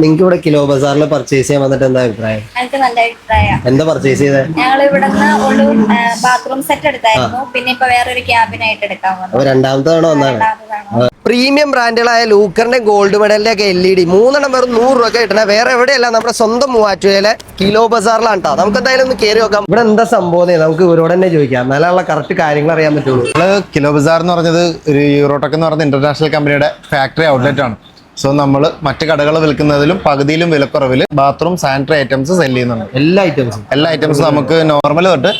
നിങ്ങൾക്ക് ഇവിടെ kilo ബസാറിൽ purchase ചെയ്യാൻ വന്നിട്ട് എന്താ അഭിപ്രായം? എനിക്ക് നല്ല അഭിപ്രായം. എന്താ പർച്ചേസ് ചെയ്തത് ഞങ്ങൾ ഇവിടുന്ന് ഒരു ബാത്റൂം സെറ്റ് എടുത്തായിരുന്നു. പിന്നെ ഇപ്പൊ വേറൊരു ക്യാബിനായിട്ട് എടുക്കാൻ വന്നു. രണ്ടാമത്തെ തവണ വന്നാണ് പ്രീമിയം ബ്രാൻഡുകളായ ലൂക്കറിന്റെ ഗോൾഡ് മെഡലിന്റെ ഒക്കെ എൽ ഇ ഡി മൂന്നെണ്ണം വെറും നൂറ് രൂപ കിട്ടണേ വേറെ എവിടെയല്ല നമ്മുടെ സ്വന്തം മൂവാറ്റുപുഴയിലെ കിലോ ബസാറിലാണ് കേട്ടോ നമുക്ക് എന്തായാലും ഒന്ന് കയറി നോക്കാം. ഇവിടെ എന്താ സംഭവം നമുക്ക് ഇവരോട് തന്നെ ചോദിക്കാം. എന്നാലുള്ള കറക്റ്റ് കാര്യങ്ങൾ അറിയാൻ പറ്റുള്ളൂ. നമ്മൾ കിലോ ബസാർ എന്ന് പറഞ്ഞത് ഒരു യൂറോടെക് എന്ന് പറഞ്ഞ ഇന്റർനാഷണൽ കമ്പനിയുടെ ഫാക്ടറി ഔട്ട്ലെറ്റ് ആണ്. സോ നമ്മൾ മറ്റു കടകൾ വിൽക്കുന്നതിലും പകുതിയിലും വിലക്കുറവിൽ ബാത്റൂം സാനിറ്ററി ഐറ്റംസ് സെൽ ചെയ്യുന്നുണ്ട്. എല്ലാ ഐറ്റംസും എല്ലാ ഐറ്റംസും നമുക്ക് നോർമൽ തൊട്ട്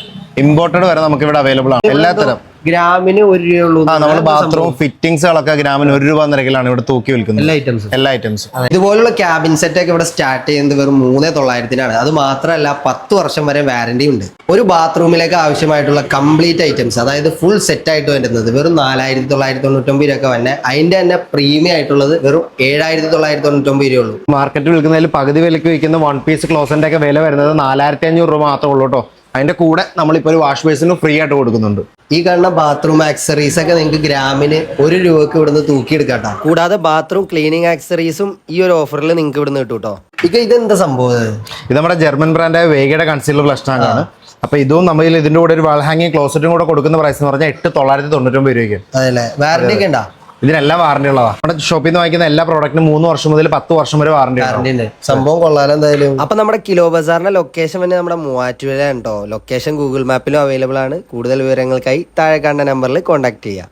ഇമ്പോർട്ടഡ് വരെ നമുക്ക് ഇവിടെ അവൈലബിൾ ആണ് എല്ലാത്തരം ഗ്രാമിന് ഒരു രൂപയുള്ളൂ നമ്മൾ ബാത്റൂം ഫിറ്റിംഗ്സുകളൊക്കെ ഗ്രാമിന് ഒരു രൂപ നിരക്കിലാണ് ഇവിടെ തൂക്കി വിൽക്കുന്നത്. എല്ലാ ഐറ്റംസും എല്ലാ ഐറ്റംസും ഇതുപോലുള്ള ക്യാബിൻ സെറ്റ് ഒക്കെ ഇവിടെ സ്റ്റാർട്ട് ചെയ്യുന്നത് വെറും മൂന്നേ തൊള്ളായിരത്തിനാണ്. അത് മാത്രമല്ല പത്ത് വർഷം വരെ വാറന്റി ഉണ്ട്. ഒരു ബാത്റൂമിലേക്ക് ആവശ്യമായിട്ടുള്ള കംപ്ലീറ്റ് ഐറ്റംസ് അതായത് ഫുൾ സെറ്റ് ആയിട്ട് വരുന്നത് വെറും നാലായിരത്തി തൊള്ളായിരത്തി തൊണ്ണൂറ്റൊമ്പത് രൂപ വന്നെ അതിന്റെ തന്നെ പ്രീമിയം ആയിട്ടുള്ളത് വെറും ഏഴായിരത്തി തൊള്ളായിരത്തി തൊണ്ണൂറ്റൊമ്പത് ഉള്ളൂ മാർക്കറ്റ് വിൽക്കുന്നതിൽ പകുതി വിലക്ക് വിൽക്കുന്ന വൺ പീസ് ക്ലോസിന്റെ ഒക്കെ വില വരുന്നത് നാലായിരത്തി അഞ്ഞൂറ് രൂപ മാത്രമേ ഉള്ളൂ കേട്ടോ. അതിന്റെ കൂടെ നമ്മളിപ്പോൾ ഒരു വാഷ് ബേസിന് ഫ്രീ ആയിട്ട് കൊടുക്കുന്നുണ്ട്. ഈ കാണുന്ന ബാത്റൂം ആക്സറീസ് ഒക്കെ നിങ്ങൾക്ക് ഗ്രാമിന് ഒരു രൂപക്ക് ഇവിടുന്ന് തൂക്കിയെടുക്കാട്ടോ. കൂടാതെ ബാത്റൂം ക്ലീനിങ് ആക്സറീസും ഈ ഒരു ഓഫറിൽ നിങ്ങൾക്ക് ഇവിടുന്ന് കിട്ടും കേട്ടോ ഇത് ഇതെന്താ സംഭവം ഇത്? നമ്മുടെ ജർമ്മൻ ബ്രാൻഡായ വേഗയുടെ കൺസീലർ ആണ് അപ്പൊ ഇതും നമ്മൾ ഇതിന്റെ കൂടെ ഒരു വാൾ ഹാങ്ങിങ് ക്ലോസറ്റും കൂടെ കൊടുക്കുന്ന പ്രൈസ് എന്ന് പറഞ്ഞാൽ എട്ട് തൊള്ളായിരത്തി തൊണ്ണൂറ്റൊമ്പത് രൂപയ്ക്ക്. അല്ലേ വാറന്റി ഒക്കെ ഉണ്ടാ ഇതിനെല്ലാം വാറണ്ടി ഉള്ളതാ. നമ്മുടെ ഷോപ്പിൽ നിന്ന് വാങ്ങിക്കുന്ന എല്ലാ പ്രോഡക്റ്റിനും മൂന്ന് വർഷം മുതൽ പത്ത് വർഷം വരെ വാറണ്ടി ഉണ്ട്? സംഭവം കൊള്ളാലോ എന്തായാലും. അപ്പൊ നമ്മുടെ കിലോ ബസാറിന്റെ ലൊക്കേഷൻ തന്നെ നമ്മുടെ മൂവാറ്റുപുഴ ഉണ്ടോ ലൊക്കേഷൻ ഗൂഗിൾ മാപ്പിലും അവൈലബിൾ ആണ്. കൂടുതൽ വിവരങ്ങൾക്കായി താഴെ കണ്ട നമ്പറിൽ കോൺടാക്ട് ചെയ്യാം.